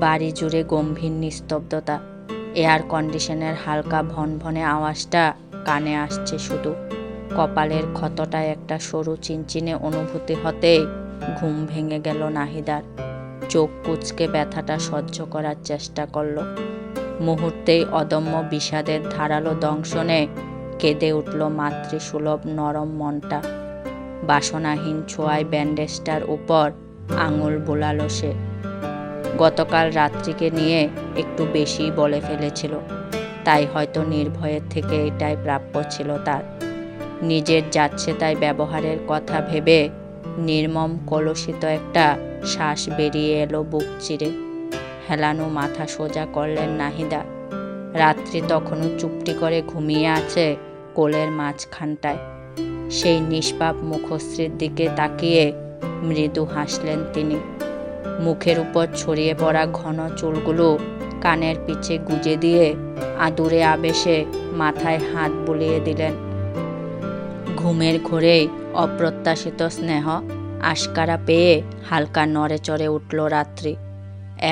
বাড়ি জুড়ে গম্ভীর নিস্তব্ধতা। এয়ার কন্ডিশনের হালকা ভনভনে আওয়াজটা কানে আসছে শুধু। কপালের ক্ষতটায় একটা সরু চিনচিনে অনুভূতি হতে ঘুম ভেঙে গেল নাহিদার। চোখ কুচকে ব্যথাটা সহ্য করার চেষ্টা করল। মুহূর্তেই অদম্য বিষাদের ধারালো দংশনে কেঁদে উঠল মাতৃসুলভ নরম মনটা। বাসনাহীন ছোঁয়ায় ব্যান্ডেজটার উপর আঙুল বোলালো সে। গতকাল রাত্রিকে নিয়ে একটু বেশি বলে ফেলেছিল। তাই হয়তো নির্ভয়ের থেকে এটাই প্রাপ্য ছিল তার। নিজের যাচ্ছে তাই ব্যবহারের কথা ভেবে নির্মম কলসিত একটা শ্বাস বেরিয়ে এলো বুক চিরে। হেলানো মাথা সোজা করলেন নাহিদা। রাত্রি তখনও চুপটি করে ঘুমিয়ে আছে কোলের মাঝখানটায়। সেই নিষ্পাপ মুখশ্রীর দিকে তাকিয়ে মৃদু হাসলেন তিনি। মুখের উপর ছড়িয়ে পড়া ঘন চুলগুলো কানের পিছে গুজে দিয়ে আদুরে আবেশে মাথায় হাত বুলিয়ে দিলেন। ঘুমের ঘোরেই অপ্রত্যাশিত স্নেহ আশকারা পেয়ে হালকা নড়ে চড়ে উঠল রাত্রি।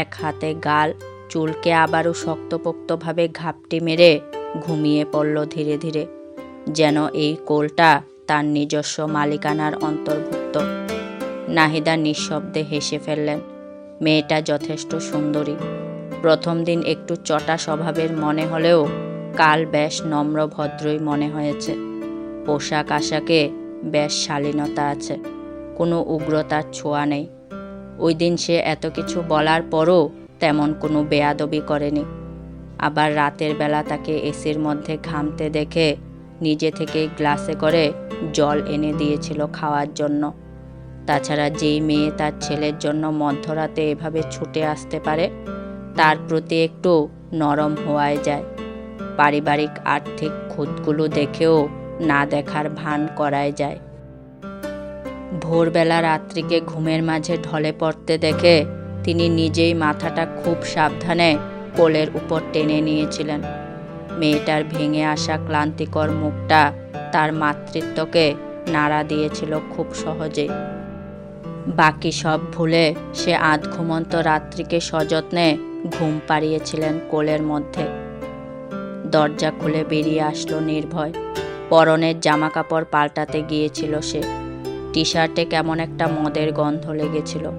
এক হাতে গাল, চুলকে আবারও শক্তপোক্তভাবে ঘাপটি মেরে ঘুমিয়ে পড়ল ধীরে ধীরে, যেন এই কোলটা তার নিজস্ব মালিকানার অন্তর্ভুক্ত। নাহিদা নিঃশব্দে হেসে ফেললেন মেয়েটা যথেষ্ট সুন্দরী। প্রথম দিন একটু চটা স্বভাবের মনে হলেও কাল বেশ নম্র ভদ্রই মনে হয়েছে। পোশাক আশাকে বেশ শালীনতা আছে, কোনো উগ্রতার ছোঁয়া নেই। ওই দিন সে এত কিছু বলার পরও তেমন কোনো বেয়াদবি করেনি। আবার রাতের বেলা তাকে এসির মধ্যে ঘামতে দেখে নিজে থেকেই গ্লাসে করে জল এনে দিয়েছিল খাওয়ার জন্য। তাছাড়া যেই মেয়ে তার ছেলের জন্য মধ্যরাতে এভাবে ছুটে আসতে পারে, তার প্রতি একটু নরম হওয়ায় যায়। পারিবারিক আর্থিক খুঁতগুলো দেখেও না দেখার ভান করায় যায়। ভোরবেলা রাত্রিকে ঘুমের মাঝে ঢলে পড়তে দেখে তিনি নিজেই মাথাটা খুব সাবধানে কোলের উপর টেনে নিয়েছিলেন। মেয়েটার ভেঙে আসা ক্লান্তিকর মুখটা তার মাতৃত্বকে নাড়া দিয়েছিল খুব সহজেই। বাকি সব ভুলে সে আধ ঘুমন্ত রাত্রিকে সযত্নে ঘুম পাড়িয়েছিলেন কোলের মধ্যে। দরজা খুলে বেরিয়ে আসলো নির্ভয়। পরনের জামা কাপড় পাল্টাতে গিয়েছিল সে। টি শার্টে কেমন একটা মদের গন্ধ লেগেছিল।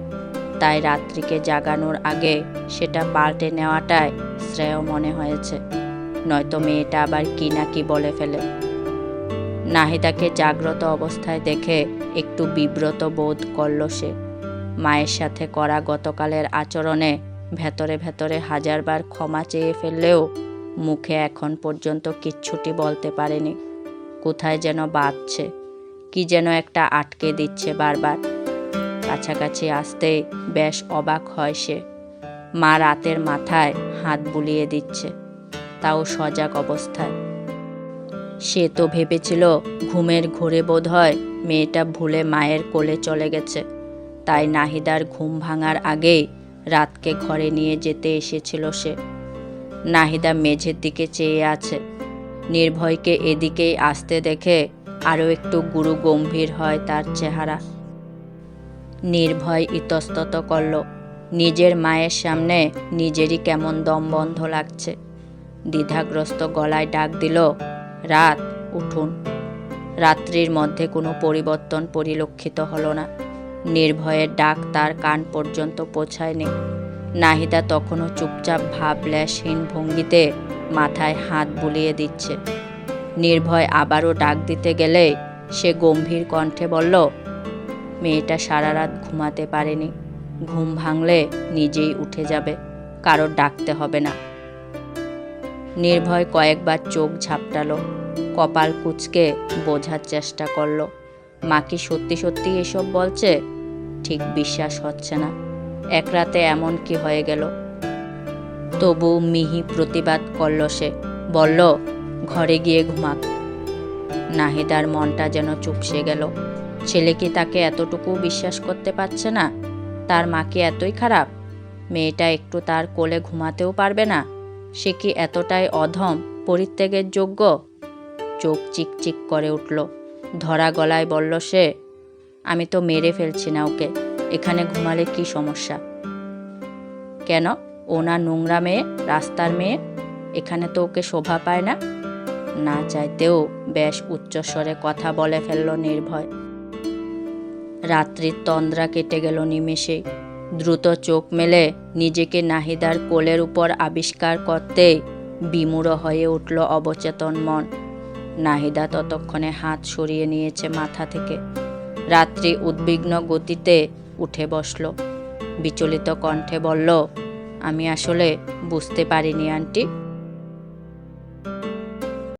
তাই রাত্রিকে জাগানোর আগে সেটা পাল্টে নেওয়াটাই শ্রেয় মনে হয়েছে। নয়তো মেয়েটা আবার কি না কি বলে ফেলে। নাহিদাকে জাগ্রত অবস্থায় দেখে একটু বিব্রত বোধ করল সে। মায়ের সাথে করা গতকালের আচরণে ভেতরে ভেতরে হাজারবার ক্ষমা চেয়ে ফেললেও মুখে এখন পর্যন্ত কিচ্ছুটি বলতে পারেনি। কোথায় যেন বাঁধছে, কি যেন একটা আটকে দিচ্ছে বারবার। কাছাকাছি আসতে বেশ অবাক হয় সে। মা রাতের মাথায় হাত বুলিয়ে দিচ্ছে, তাও সজাগ অবস্থায়। সে তো ভেবেছিল ঘুমের ঘোরে বোধ হয় মেয়েটা ভুলে মায়ের কোলে চলে গেছে। তাই নাহিদার ঘুম ভাঙার আগেই রাতকে ঘরে নিয়ে যেতে এসেছিল সে। নাহিদা মেঝের দিকে চেয়ে আছে। নির্ভয়কে এদিকেই আসতে দেখে আরও একটু গুরু গম্ভীর হয় তার চেহারা। নির্ভয় ইতস্তত করল, নিজের মায়ের সামনে নিজেরই কেমন দম বন্ধ লাগছে। দ্বিধাগ্রস্ত গলায় ডাক দিল, রাত, উঠুন। রাত্রির মধ্যে কোনো পরিবর্তন পরিলক্ষিত হলো না। নির্ভয়ের ডাক তার কান পর্যন্ত পৌঁছায়নি। নাহিদা তখনও চুপচাপ ভাবলেশহীন ভঙ্গিতে মাথায় হাত বুলিয়ে দিচ্ছে। নির্ভয় আবারও ডাক দিতে গেলে সে গম্ভীর কণ্ঠে বলল, মেয়েটা সারা রাত ঘুমাতে পারেনি। ঘুম ভাঙলে নিজেই উঠে যাবে। কারোর ডাকতে হবে না। নির্ভয় কয়েকবার চোখ ঝাপটালো। কপাল কুচকে বোঝার চেষ্টা করল। মা কি সত্যি সত্যি এসব বলছে? ঠিক বিশ্বাস হচ্ছে না। এক রাতে এমন কি হয়ে গেল? তবু মিহি প্রতিবাদ করল সে। বলল, ঘরে গিয়ে ঘুমাক। নাহিদার মনটা যেন চুপসে গেল। ছেলে কি তাকে এতটুকু বিশ্বাস করতে পারছে না? তার মা কি এতই খারাপ? মেয়েটা একটু তার কোলে ঘুমাতেও পারবে না? সে কি এতটাই অধম, পরিত্যাগের যোগ্য? চোখ চিকচিক করে উঠল। ধরা গলায় বলল, সে, আমি তো মেরে ফেলছি না ওকে। এখানে ঘুমালে কি সমস্যা? কেন? ও না নোংরা মেয়ে, রাস্তার মেয়ে। এখানে তো ওকে শোভা পায় না। না চাইতেও বেশ উচ্চস্বরে কথা বলে ফেলল নির্ভয়। রাত্রির তন্দ্রা কেটে গেল নিমেষে। দ্রুত চোখ মেলে নিজেকে নাহিদার কোলের উপর আবিষ্কার করতে বিমূঢ় হয়ে উঠল অবচেতন মন। নাহিদা ততক্ষণে হাত সরিয়ে নিয়েছে মাথা থেকে। রাত্রি উদ্বিগ্ন গতিতে উঠে বসল। বিচলিত কণ্ঠে বলল, আমি আসলে বুঝতে পারিনি, আন্টি।